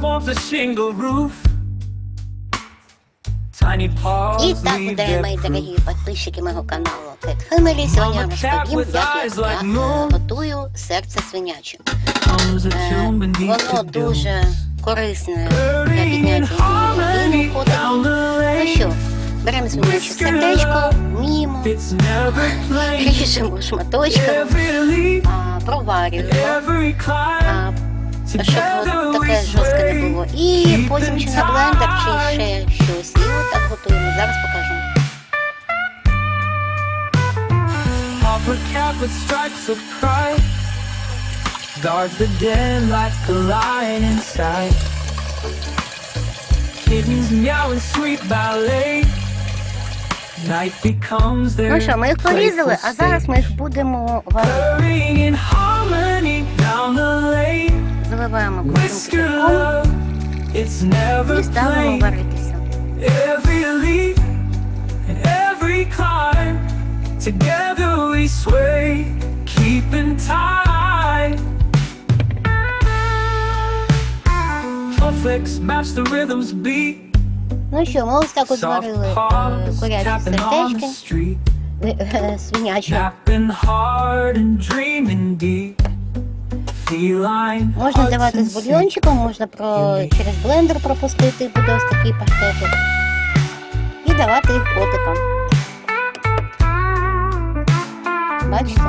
warms a shingle roof. Tiny paws І так, their мої дорогі підписчики мого каналу Cat Family. Сьогодні я розповім, як я готую серце свиняче. Воно дуже корисне для підняття котиків. Ну що, беремо свиняче сердечко, мімо, ріжемо а, проварюємо. Щоб от таке жорстке не було. І потім чи на блендер, чи ще щось. І отак готуємо. Зараз покажу. Opera cap with stripes of pride Guards the den like a lion inside Kittens meowing sweet ballet Night becomes their Ну що, ми їх порізали, а зараз ми їх будемо варити. Hurrying in harmony down the lane Заливаємо потім Whisker кипятком love, it's never і ставимо plain варитися. Every leap and every climb, together we sway, keeping time. Conflicts match the rhythm's beat. Ну що, ми ось так от Soft зварили е, paws курячі tapping on the сердечки, street, е, свинячі. tapping hard and dreaming deep. Можна давати з бульйончиком, можна про через блендер пропустити, буде ось такий паштетик. І давати їх котикам. Бачите?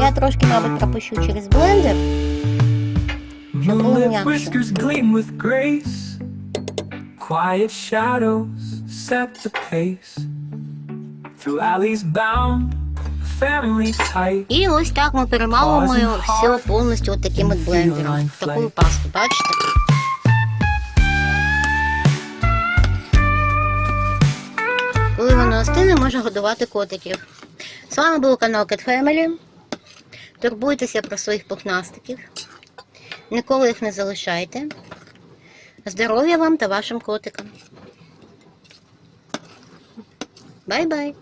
Я трошки, мабуть, пропущу через блендер. М'якше. gleam with grace. Quiet shadows set the pace. Through alleys bound, family tight. І ось так ми перемалуємо все повністю от таким от блендером. Таку пасту, бачите? Коли воно остине, можна годувати котиків. З вами був канал Cat Family. Турбуйтеся про своїх пухнастиків. Ніколи їх не залишайте. Здоров'я вам та вашим котикам. Бай-бай!